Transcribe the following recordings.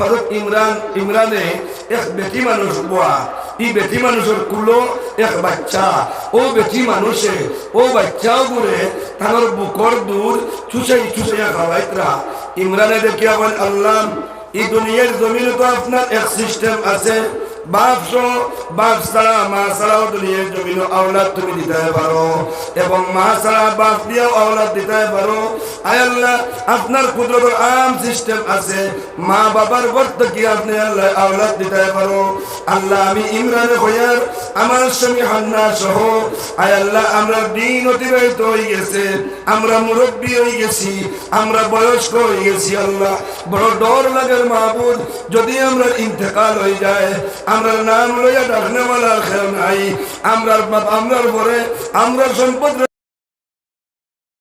হজরত ইমরান, ইমরানে এক বেটি মানুষ বোয়া। ই বেটি মানুষের কুলো এক বাচ্চা। ও বেটি মানুষে, ও বাচ্চাও ঘুরে তাহার বুকর দূর চুষাই চুষাইয়া খাওয়াইতরা ইমরানে দেখিয়া বল, আল্লাহ, এই দুনিয়ার জমিনে তো আপনার এক সিস্টেম আছে। বাপ সহ বাপ ছাড়া মা ছাড়াও দুনিয়ার জমিন আওলাদ তুমি দিতে পারো। এবং মা ছাড়া বাপ দিয়েও আওলাদ দিতে পারো। আল্লাহ, আপনার কুদরতের আম সিস্টেম আছে। মা বাবার বর্ত কি আপনি আল্লাহ আওলাদ দিতে পারো? আল্লাহ, আমি ইমরানে হইয়ার আমার স্বামী হান্না সহ, আয় আল্লাহ, আমরা দিন অতিবাহিত হয়ে গেছে। আমরা মুরব্বী হয়ে গেছি। আমরা বয়স্ক হয়ে গেছি, আল্লাহ। বড় ডর লাগে মাহবুদ যদি আমরা ইন্তেকাল হয়ে যায় আমরা নাম লইয়া ডাকনেওয়ালা খেয়ে নাই। আমরা আমরার পরে আমরা সম্পদ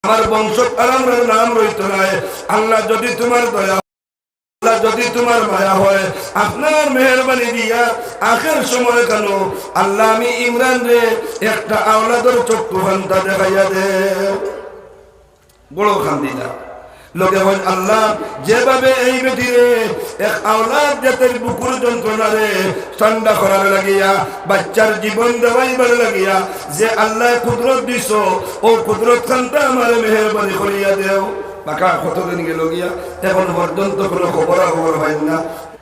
আমার বংশ আর আমরা নাম রইত নাই। আল্লাহ যদি তোমার দয়া যদি তোমার মায়া হয়, আপনার মেহরবানি দিয়া আখের সময় কেন? আল্লাহ আমি ইমরান রে, একটা আওলাদর চক্ষু ঘণ্টা দেখাইয়া দে। বড় খান্দি না লোকে হয় আল্লাহ, যেভাবে এই বেটিরে এক আওলাদ জাতের বুকুর যন্ত্রণা রে ঠান্ডা করার লাগিয়া, বাচ্চার জীবন দেওয়াইবার লাগিয়া, যে আল্লাহ কুদরত দিছ, ও কুদরত খানটা আমার মেহরবানি করিয়া দেও। বাকা কতদিন গেল গিয়া, এখন পর্যন্ত কোনো খবর খবর হয় না।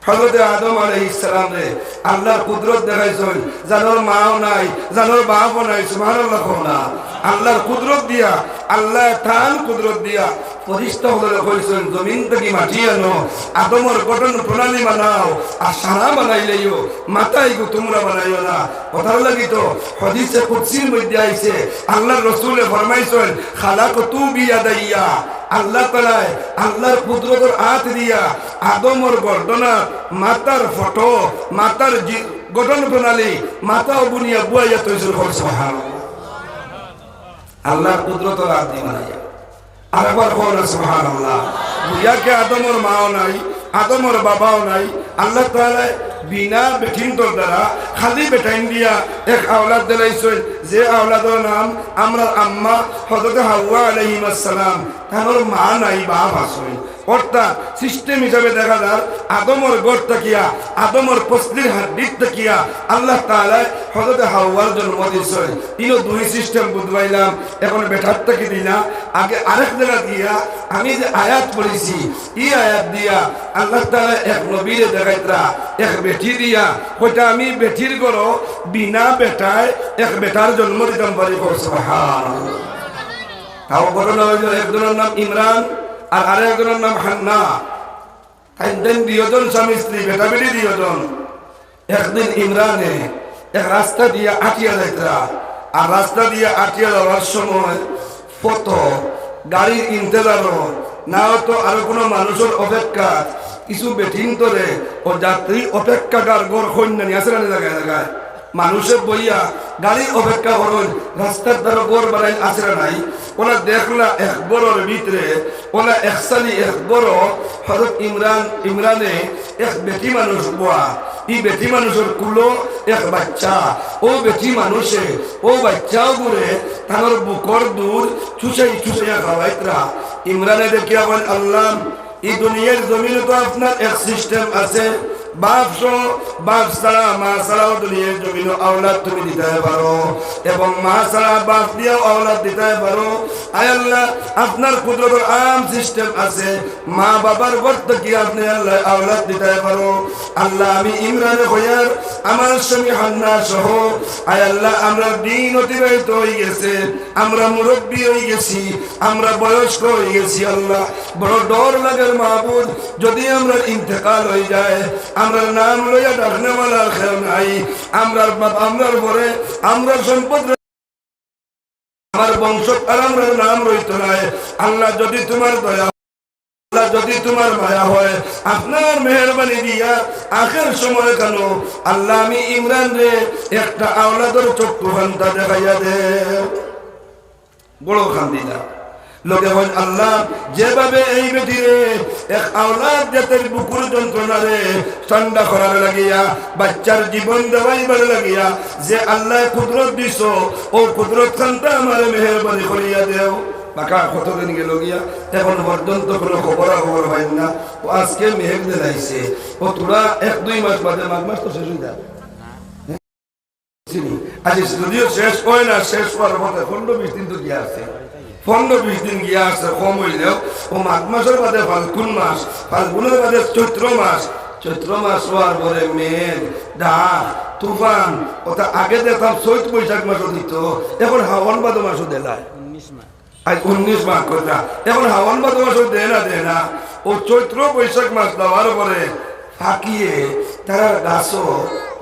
হজরতে আদম আলাই ইসলাম রে আল্লাহর কুদরত দেখাইছেন, জানোর মাও নাই, জানোর বাপও নাই, সুবহানাল্লাহ না। আল্লাহর কুদরত দিয়া আল্লাহ থান কুদরত দিয়া পরিষ্কার হলে কইছেন, জমিন থেকে মাটি আনো, আদমর গঠন প্রণালী বানাও, আর সারা বানাইলেও মাথায় গো তোমরা বানাইও না। কথার লাগি তো হদিসে কুৎসির মধ্যে আইছে, আল্লাহর রসুলে ফরমাইছেন খালাক তু বিয়া দাইয়া আল্লাহ তালায় আল্লাহর কুদরতের হাত দিয়া আদমর গর্দনা মাতার ফটো মাতার গঠন প্রণালী মাতা বুনিয়া বুয়াইয়া তৈরি করছে। আল্লাহর কুদরত দিয়ে বানাইয়া। আরেকবার কোন সুবহান আল্লাহ বুয়াকে আদমর মাও নাই, আদমর বাবাও নাই। আল্লাহ তাআলা বিনা বেঠিন্তর দ্বারা খালি বেটাইন দিয়া এক আওলাদ দিলাইছেন যে আওলাদের নাম আমরা আম্মা হযরত হাওয়া আলাইহিস সালাম তার মা নাই, বাপ আসেন অর্থাৎ সিস্টেম হিসাবে দেখা যায়, আদমর গড় তাকিয়া, আদমর পস্তির হাড্ডির তাকিয়া আল্লাহ তাআলা হযরত হাওয়ার জন্ম দিয়েছেন ইনো দুই সিস্টেম বুঝবাইলাম এখন বেঠার তাকি দিনা আগে আরেক জায়গা দিয়া আমি যে আয়াত পড়েছি, এই আয়াত দিয়া আল্লাহ তাআলা এক নবীরে দেখাইতরা, এক বেটি দিয়া কইটা আমি বেটির গড় বিনা বেটায় এক বেটার জন্ম দিতাম পারি তাও ঘটনা হইল একজনের নাম ইমরান আর আরেকজনের নাম হান্না। তাইতেন দুজন স্বামী স্ত্রী বেটা বেটি দুজন একদিন ইমরানে এক রাস্তা দিয়ে আটিয়া যাইতরা আর রাস্তা দিয়ে আটিয়া যাওয়ার সময় কত গাড়ির ইন্তজার না তো আরও কোনো মানুষের অপেক্ষা কিছু বেটিং করে, ও যাত্রী অপেক্ষাকার গড় সৈন্য নিয়ে আসে না জায়গায় জায়গায় মানুষে বইয়া গাড়ি অপেক্ষা করুন, রাস্তার দ্বারা গোর বানাই আছে না নাই। ওরা দেখলা এক বড়র ভিতরে ওরা একসালি এক বড় হজরত ইমরান, ইমরানে এক বেটি মানুষ বুয়া। ই বেটি মানুষের কুলো এক বাচ্চা। ও বেটি মানুষে, ও বাচ্চাও ঘুরে তার বুকর দূর চুষাই চুষাইয়া খাওয়াইতরা। ইমরানে দেখিয়া বল, আল্লাহ এই দুনিয়ার জমিনে তো আপনার এক সিস্টেম আছে। বাপ বাপ ছাড়া, মা ছাড়াও দুনিয়ার জমিন আওলাদ তুমি দিতে পারো। এবং মা ছাড়া বাপ দিয়েও আওলাদ দিতে পারো। আপনার কুদরতের আম সিস্টেম আছে। মা বাবার বর্ত কি আপনি আল্লাহ আওলাদ দিতে পারো? আল্লাহ, আমি ইমরানে হইয়ার আমার স্বামী হান্না সহ, আয় আল্লাহ, আমরা দিন অতিবাহিত হয়ে গেছে। আমরা মুরব্বী হয়ে গেছি, আমরা বয়স্ক হয়ে গেছি, আল্লাহ। বড় ডর লাগে মাহবুদ যদি আমরা ইন্তেকাল হয়ে যায় আমরা নাম লইয়া ডাকনেওয়ালা খেয়ে নাই। আমরা আমরার পরে আমরা সম্পদ আমার বংশ আর আমরা নাম রইত নাই। আল্লাহ যদি তোমার দয়া যদি তোমার মায়া হয়, আপনার মেহরবানি দিয়া আখের সময় কেন। আল্লাহ আমি ইমরান রে, একটা আওলাদর চক্ষু ঘণ্টা দেখাইয়া দে। বড় খান্দি না লোকে হয় আল্লাহ, যেভাবে এই বেটিরে এক আওলাদ জাতের বুকুর যন্ত্রণা রে ঠান্ডা করার লাগিয়া, বাচ্চার জীবন দেওয়াইবার লাগিয়া, যে আল্লাহ কুদরত দিছ, ও কুদরত খানটা আমার মেহরবানি করিয়া দেও। শেষ হয়ে না, শেষ হওয়ার পথে পনেরো বিশ দিন তো গিয়া আছে। পনেরো বিশ দিন গিয়া আছে কম হইলেও ও মাঘ মাসের বাদে ফাল্গুন মাস ফাল্গুনের বাদে চৈত্র মাস। চৈত্র মাস হওয়ার পরে মেঘ ডাক তুফান ওটা আগে দেখতাম চৈত বৈশাখ মাসও দিত এখন হাওয়ান বাদ মাসও দেলায় আজ উনিশ মাস। কথা। এখন হাওয়ান বাদ মাসও দে না দে না। ও চৈত্র বৈশাখ মাস দেওয়ার পরে ফাঁকিয়ে তারা গাছও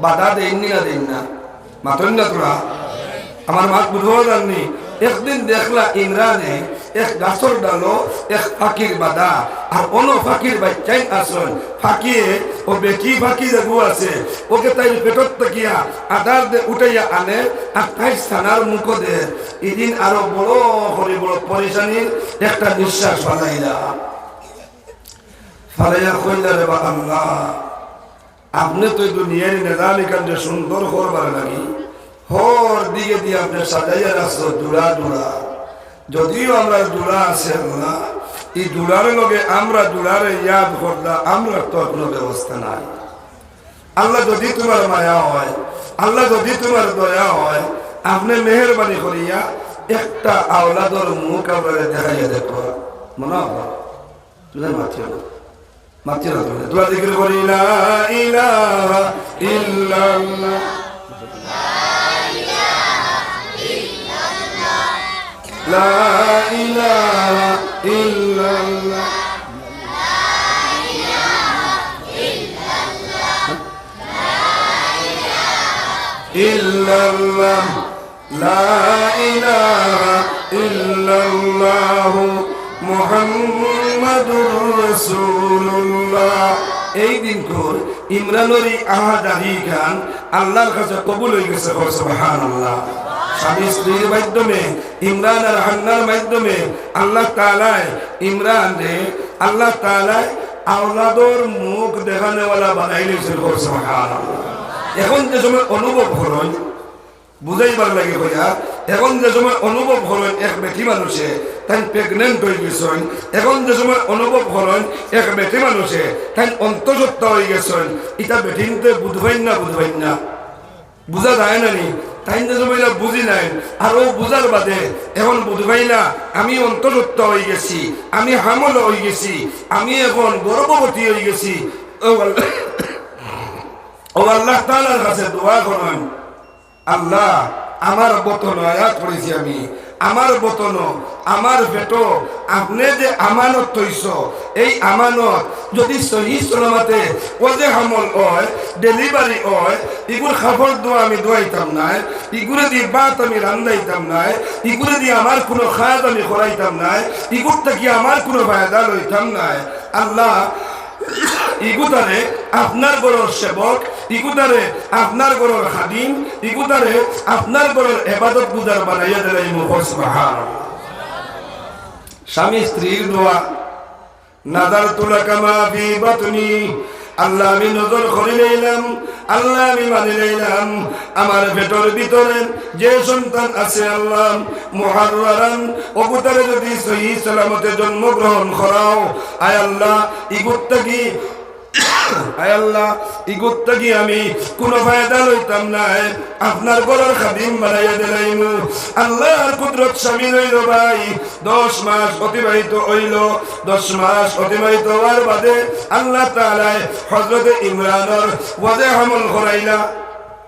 বাধা দেননি না দেন না। মাতন না তোরা? আমার মাত বুঝব জাননি? একদিন দেখলা ইমরানে এক গাছর ডালো, এক ফাঁকির বাদা। আর অন্য ফাঁকির বাচ্চাই আসন ফাঁকিয়ে ও বেটি ফাঁকি দেখু আছে। ওকে তাই পেটত তাকিয়া আদার দে উঠাইয়া আনে আর তাই স্থানার মুখ দে। এদিন আরও বড় করে বড় পরেশানির একটা নিঃশ্বাস ফালাইলা। ফালাইয়া কইলা রে বা আপনি তো দুনিয়ার নেজানি কান্ডে সুন্দর করবার লাগি। হর দিকে দিয়ে আপনি সাজাইয়া রাখছো জোড়া জোড়া যদিও আমরা জোড়া আছে না, এই জোড়ার লগে আমরা জোড়ারে ইয়াদ করলা আমরা তো কোনো ব্যবস্থা নাই। আল্লাহ যদি তোমার মায়া হয়, আল্লাহ যদি তোমার দয়া হয়, আপনি মেহরবানি করিয়া একটা আওলাদর মুখ আপনারা দেখাইয়া দেখো। মনে হয়? তুলে মাতিও না মাতিও না তুমি দিকে করি ইলাহা ইল্লাল্লাহ। لا إله إلا الله إلا الله لا إله إلا الله محمد رسول الله এই দিন কর ইমরানুরি আহাদারি গান আল্লাহর কাছে কবুল হয়ে গেছে সুবহান আল্লাহ স্বামী স্ত্রীর মাধ্যমে, ইমরান আর হান্নার মাধ্যমে, আল্লাহ তালায় ইমরান রে, আল্লাহ তালায় আওলাদর মুখ দেখানেওয়ালা বানাই নিয়েছিল এখন যে সময় অনুভব করেন বুঝাইবার লাগে হইয়া এখন যে সময় অনুভব করেন এক বেটি মানুষে, তাই প্রেগনেন্ট হয়ে গেছেন। এখন যে সময় অনুভব করেন এক বেটি মানুষে, তাই অন্তঃসত্ত্বা হয়ে গেছেন। এটা বেটিনতে বুঝবেন না বুঝবেন না? বুঝা যায় না নি? নাই বাদে এখন আমি অন্তর্ভুক্ত হয়ে গেছি, আমি হামল হয়ে গেছি, আমি এখন গর্ভবতী হয়ে গেছি। আল্লাহ আল্লাহ আমার বতন আয়াত করেছি আমি। আমার বতন, আমার পেট আপনি যে আমানত তৈছ এই আমানত যদি সহি সলামতে ও যে হামল হয় ডেলিভারি হয় ইগুর খাবার দোয়া আমি দোয়াইতাম নাই ইগুরে দিয়ে বাত আমি রান্দাইতাম নাই ইগুরে দিয়ে আমার কোনো খায়াত আমি করাইতাম নাই ইগুর থেকে আমার কোনো ফায়দা লইতাম নাই। আল্লাহ ইগুতারে আপনার গরর সেবক ইগুতারে আপনার গরর হাদিম ইগুতারে আপনার গরর এবাদত গুজার বানাইয়া দিলাই মুখসবাহার স্বামী স্ত্রীর দোয়া নাদার তুলা কামা ফি বাতনি আল্লাহ আমি নজর করে নিলাম, আল্লাহ আমি মানি নিলাম। আমার পেটর ভিতরে যে সন্তান আছে আল্লাহ মহারান অবতারে যদি সহি সালামতে জন্মগ্রহণ করাও, আয় আল্লাহ ইগুত্তা কি আল্লাহ ইগুত্তা কি আমি? কোনো ফায়দা লইতাম নাই আপনার গলার খাদিম বানাইয়া দিলাইম। আল্লাহর কুদরত স্বামী রইল ভাই। দশ মাস অতিবাহিত হইল। দশ মাস অতিবাহিত হওয়ার বাদে আল্লাহ তাআলায় হযরত ইমরানের ওয়াজে হামল করাইলা।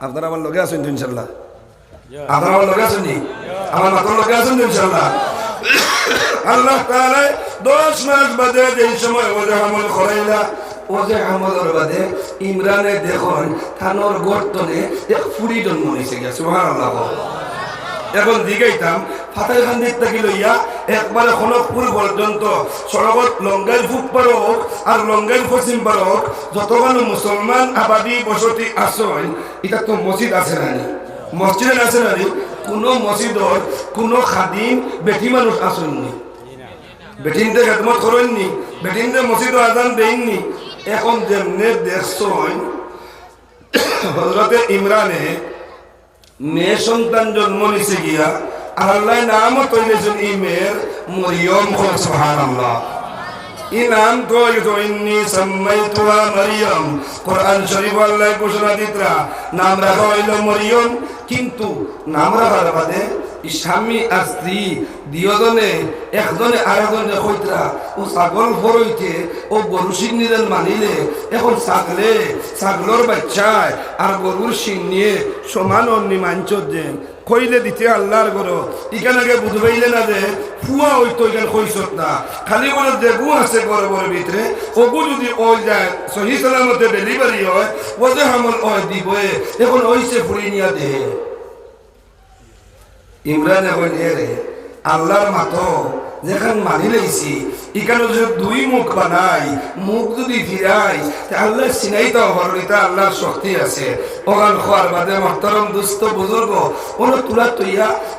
আপনারা আমার লগে আছেন আপনারা আমার লগে আছেন আমার মাথার লগে আছেন তো আল্লাহ তাআলায় দশ মাস বাদে যেই সময় ওয়াজে হামল করাইলা ইমরানে থানোর গর্তনে এক ফুড়ি জন্ম সুবহানাল্লাহ। এখন দিগাইতাম ফাতাই খান্দির থাকি লইয়া একবারে খনকপুর পর্যন্ত সড়কত লঙ্গাইল ফুক পারক আর লঙ্গাইল পশ্চিম পারক যতগানো মুসলমান আবাদী বসতি আসন এটা তো মসজিদ আছে নানি মসজিদে আছে নানি কোনো মসজিদর কোনো খাদিম বেটি মানুষ আসেননি বেটিনতে খেদমত করেননি? বেটিনতে মসজিদ আজান দেননি এখন যেমনে দেখছেন হজরতে ইমরানে মেয়ে সন্তান জন্ম নিছে গিয়া আল্লাহ নামও তৈরি এই মেয়ের মরিয়ম সোহান সুবহানাল্লাহ। ইনাম তো তো ইন্নি সাম্মাইতুহা মারিয়াম। কোরআন শরীফ আল্লাহ ঘোষণা দিতরা নাম রাখা হইল মরিয়ম। কিন্তু নাম রাখার বাদে স্বামী আর স্ত্রী দিয়জনে একজনে আরেকজনে কইতরা ও ছাগল ফরইতে ও গরু সিংনিদেন মানিলে এখন ছাগলে, ছাগলর বাচ্চায় আর গরুর সিং নিয়ে সমান অন্নি মাঞ্চত যেন কইলে দিতে আল্লাহর গরো ইখানে বুঝবাইলে না যে, ফুয়া হইতো এখানে কইসত না। খালি বলে যে, গু আছে গরবের ভিতরে। ওগু যদি ওই যায়, সহি সালামতে ডেলিভারি হয় ও যে হামল ওই দিবে এখন ওইসে ফুরি নিয়া দে। ইমরান এখন এ রে আল্লাহর মাতো, যেখান মানি লইছি এখানে যদি দুই মুখ বানাই, মুখ যদি ফিরাই, তে চিনাইতে হবার এটা আল্লাহর শক্তি আছে। ওখান খোয়ার বাদে মহতরম দুস্থ বুজুর্গ তুলা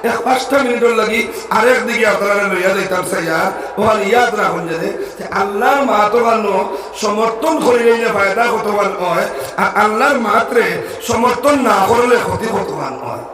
এক পাঁচটা মিনিটের লাগি আরেক দিকে আপনারা লইয়া যাইতাম সাইয়া ওখানে ইয়াদ রাখুন যে আল্লাহর মাতো কানো সমর্থন করিলে যে ফায়দা কতবান হয় আর আল্লাহর মাত্রে সমর্থন না করলে ক্ষতি কতবান হয়।